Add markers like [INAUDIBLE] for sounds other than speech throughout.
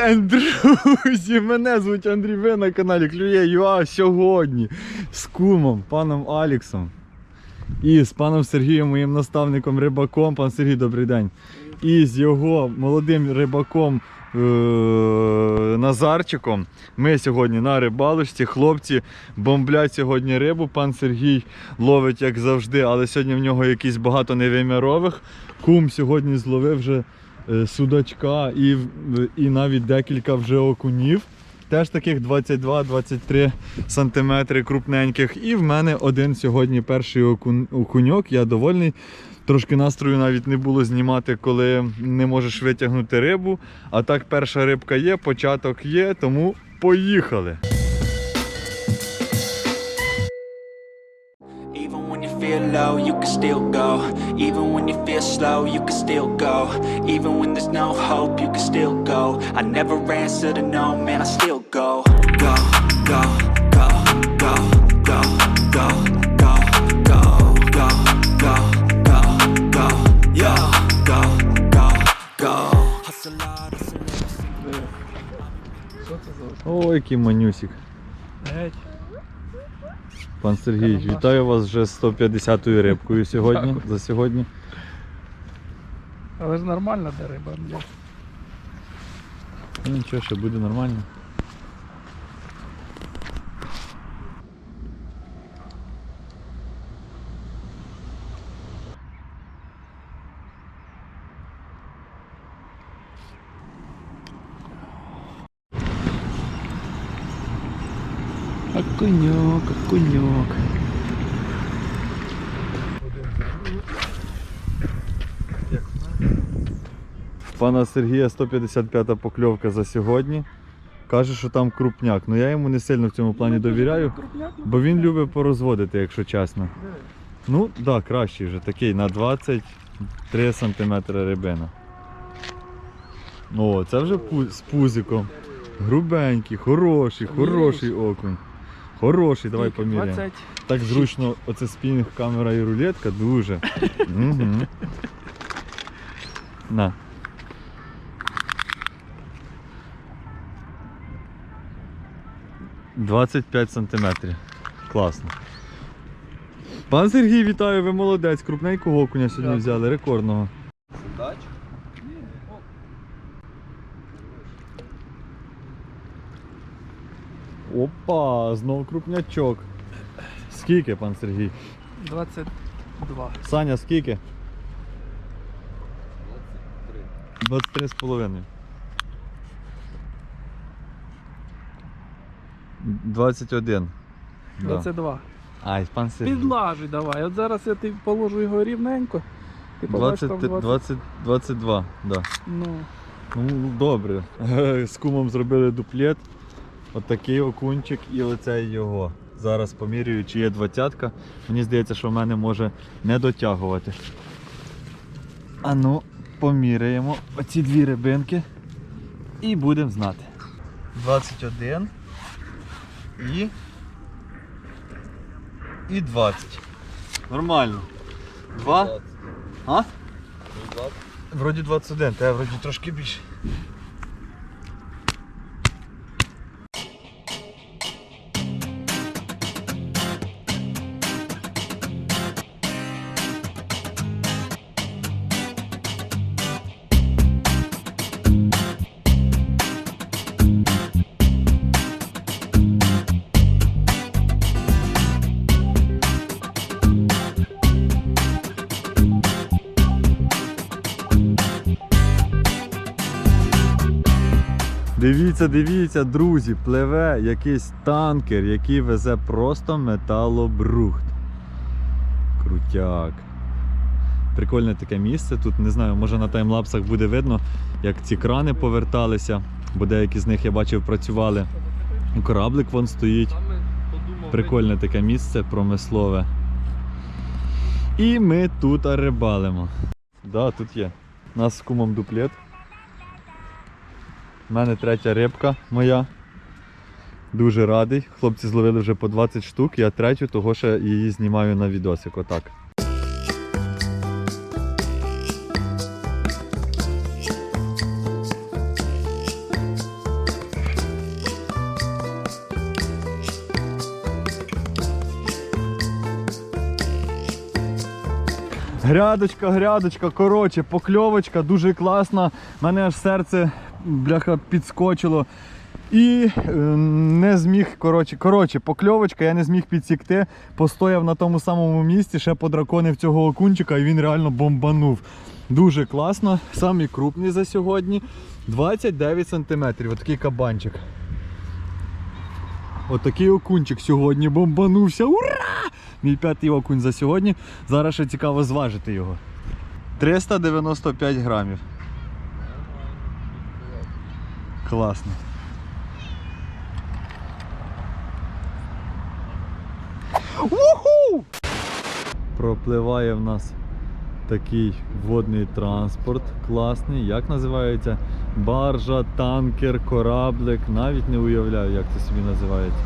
День, друзі! Мене звуть Андрій ви на каналі Клює ЮА сьогодні з кумом, паном Аліксом і з паном Сергієм, моїм наставником рибаком. Пан Сергій, добрий день. І з його молодим рибаком е- Назарчиком. Ми сьогодні на рибалочці. Хлопці бомблять сьогодні рибу. Пан Сергій ловить, як завжди, але сьогодні в нього якісь багато невимірових. Кум сьогодні зловив вже судачка і, і навіть декілька вже окунів. Теж таких 22-23 сантиметри крупненьких. І в мене один сьогодні перший окуньок. Я довольний. Трошки настрою навіть не було знімати, коли не можеш витягнути рибу. А так перша рибка є, початок є, тому поїхали. feel low, you can still go. Even when you feel slow, you can still go. Even when there's no hope, you can still go. I never answer to no, man, I still go. Go, go, go, go, go, go, go, go, go, go, go, go, yo, go, go, go. Hustle hard, hustle Що це за О, який манюсик. геть? Пан Сергій, вітаю вас вже з 150-ю рибкою сьогодні. За сьогодні. Але ж нормально де риба. Ну нічого, ще буде нормально. Окуньок, окуньок. Пана Сергія 155-та покльовка за сьогодні. Каже, що там крупняк. Ну я йому не сильно в цьому плані довіряю, бо він любить порозводити, якщо чесно. Ну, так, да, кращий вже такий на 23 см рибина. О, це вже з пузиком. Грубенький, хороший, хороший окунь. Хороший, давай поміряємо. 20. Так зручно, оце спінінг камера і рулетка дуже. Угу. На. Двадцять п'ять сантиметрів. Класно. Пан Сергій, вітаю, ви молодець. Крупненького окуня сьогодні взяли, рекордного. Опа, знов крупнячок. Скільки, пан Сергій? 22. Саня, скільки? 23 з половиною. 21. Да. 22. Ай, пан Сергій. Підлажуй давай. От зараз я ти положу його рівненько. Ти 20, там 20. 20, 22, да. Ну, Ну, добре. [LAUGHS] З кумом зробили дуплет. Отакий окунчик і оцей його. Зараз помірюю, чи є двадцятка. Мені здається, що в мене може не дотягувати. А ну, поміряємо оці дві рибинки і будемо знати. 21 і. І 20. Нормально. Два. А? Вроді 21, та вроді трошки більше. Дивіться, дивіться, друзі, пливе якийсь танкер, який везе просто металобрухт. Крутяк. Прикольне таке місце. Тут не знаю, може на таймлапсах буде видно, як ці крани поверталися, бо деякі з них я бачив працювали. Кораблик вон стоїть. Прикольне таке місце промислове. І ми тут рибалимо. Да, тут є. У нас з кумом дуплет. Мене третя рибка моя. Дуже радий. Хлопці зловили вже по 20 штук, я третю, того ще її знімаю на відосик. Отак. Грядочка, грядочка, коротше, покльовочка, дуже класна. У мене аж серце бляха підскочило. І е, не зміг, коротше, коротше, покльовочка, я не зміг підсікти. Постояв на тому самому місці, ще подраконив цього окунчика, і він реально бомбанув. Дуже класно. Самий крупний за сьогодні. 29 см. Отакий кабанчик. Отакий окунчик сьогодні бомбанувся. Ура! Мій п'ятий окунь за сьогодні. Зараз ще цікаво зважити його. 395 грамів. Класно. Уху! Пропливає в нас такий водний транспорт класний. Як називається? Баржа, танкер, кораблик. Навіть не уявляю, як це собі називається.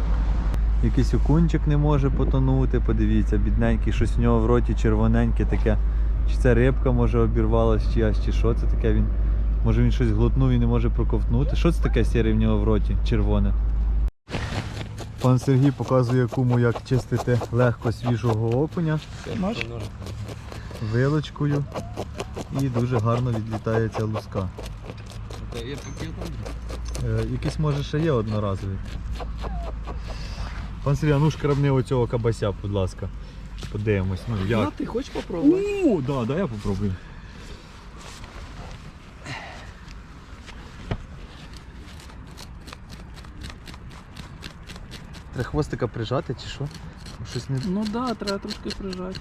Якийсь окунчик не може потонути, подивіться, бідненький, щось в нього в роті червоненьке таке. Чи це рибка може обірвалась чиясь, чи що це таке він. Може він щось глотнув і не може проковтнути. Що це таке сіре в нього в роті? Червоне. Пан Сергій показує кому, як чистити легко свіжого окуня вилочкою. І дуже гарно відлітає ця луска. Е, якийсь може ще є одноразовий. Пан Сергій, а ну шкрабни оцього кабася, будь ласка. Подивимось. Ну А ти хочеш попробувати? О, да, да, я попробую. Треба хвостика прижати чи що? Щось не Ну так, да, треба трошки прижати.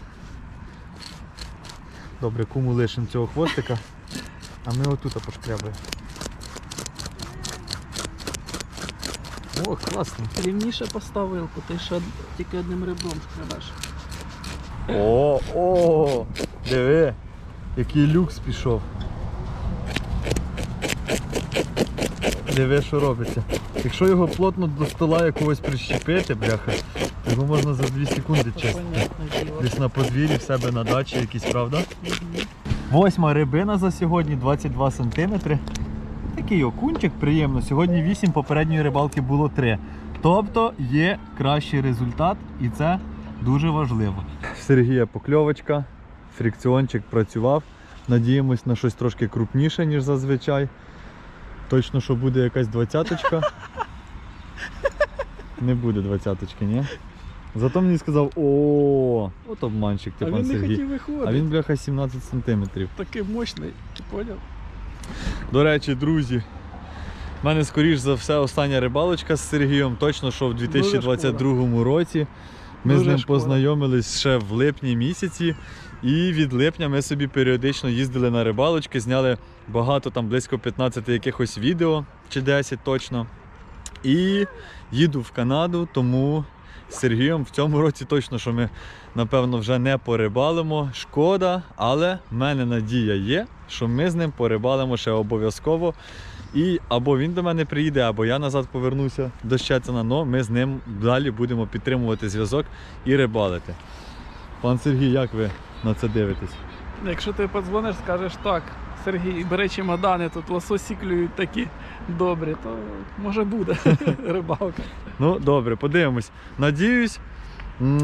добре, кому лишимо цього хвостика. А ми отут пошкрябаємо. О, класно. Рівніше постав вилку, ти ще тільки одним ребром шкребеш. О, о, диви, який люкс пішов. Диви, що робиться. Якщо його плотно до стола якогось прищепити, бляха, його можна за 2 секунди Це чистити. Десь на подвір'ї в себе на дачі якісь, правда? Восьма рибина за сьогодні, 22 см. Такий окунчик, приємно. Сьогодні 8, попередньої рибалки було 3. Тобто є кращий результат і це дуже важливо. Сергія покльовочка, фрикціончик працював. Надіємось на щось трошки крупніше, ніж зазвичай. Точно, що буде якась двадцяточка. Не буде двадцяточки, ні? Зато мені сказав, о, от обманщик ти А пан він не Сергій. хотів виходити. А він, бляха, 17 сантиметрів. такий мощний, ти поняв? До речі, друзі, в мене скоріш за все остання рибалочка з Сергієм. Точно, що в 2022 році. Ми Дуже з ним шкода. познайомились ще в липні місяці. І від липня ми собі періодично їздили на рибалочки, зняли багато, там близько 15 якихось відео, чи 10 точно. І їду в Канаду, тому з Сергієм в цьому році точно, що ми напевно вже не порибалимо. Шкода, але в мене надія є, що ми з ним порибалимо ще обов'язково. І або він до мене приїде, або я назад повернуся до Щецина, но ми з ним далі будемо підтримувати зв'язок і рибалити. Пан Сергій, як ви на це дивитесь? Якщо ти подзвониш, скажеш так, Сергій, бери чемодани, тут лососі клюють такі добрі, то може буде [LAUGHS] рибалка. Ну, добре, подивимось. Надіюсь,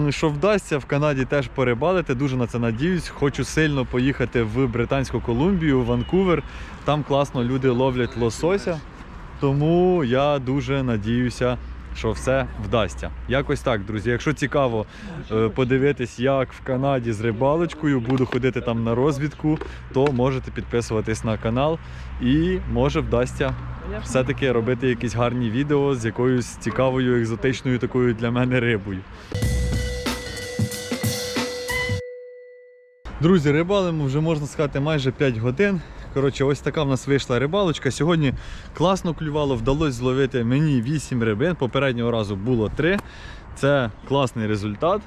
що вдасться в Канаді теж порибалити. Дуже на це надіюсь. Хочу сильно поїхати в Британську Колумбію, в Ванкувер. Там класно люди ловлять лосося. Тому я дуже надіюся, що все вдасться. Якось так, друзі. Якщо цікаво е, подивитись, як в Канаді з рибалочкою, буду ходити там на розвідку, то можете підписуватись на канал і може вдасться все-таки робити якісь гарні відео з якоюсь цікавою, екзотичною такою для мене рибою. Друзі, рибалимо вже можна сказати майже 5 годин. Коротше, ось така в нас вийшла рибалочка. Сьогодні класно клювало, вдалося зловити мені 8 рибин. Попереднього разу було 3. Це класний результат.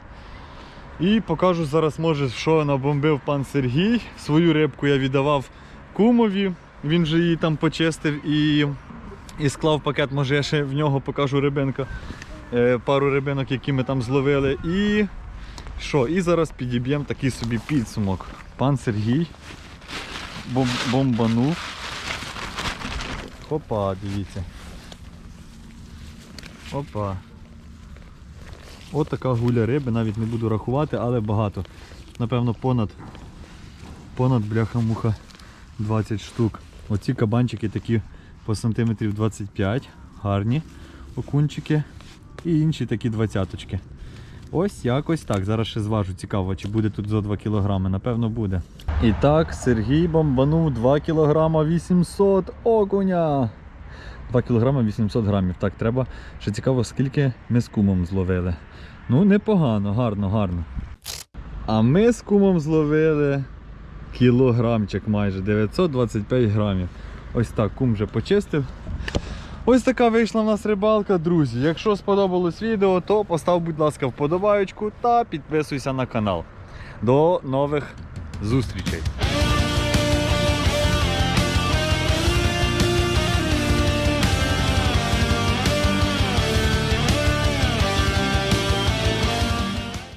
І покажу зараз, може, що набомбив пан Сергій. Свою рибку я віддавав кумові. Він же її там почистив і, і склав пакет. Може, я ще в нього покажу рибинка. Е, пару рибинок, які ми там зловили. І що? І зараз підіб'ємо такий собі підсумок. Пан Сергій бом- бомбанув. Опа, дивіться. Опа. От така гуля риби, навіть не буду рахувати, але багато. Напевно, понад понад бляха-муха 20 штук. Оці кабанчики такі по сантиметрів 25, гарні окунчики. І інші такі двадцяточки. Ось якось так. Зараз ще зважу. Цікаво, чи буде тут за 2 кілограми. Напевно, буде. І так, Сергій бомбанув 2 кілограма 800 окуня. 2 кілограма 800 грамів. Так, треба. Ще цікаво, скільки ми з кумом зловили. Ну, непогано, гарно, гарно. А ми з кумом зловили кілограмчик майже 925 грамів. Ось так, кум вже почистив. Ось така вийшла в нас рибалка, друзі. Якщо сподобалось відео, то постав, будь ласка, вподобаючку та підписуйся на канал. До нових зустрічей!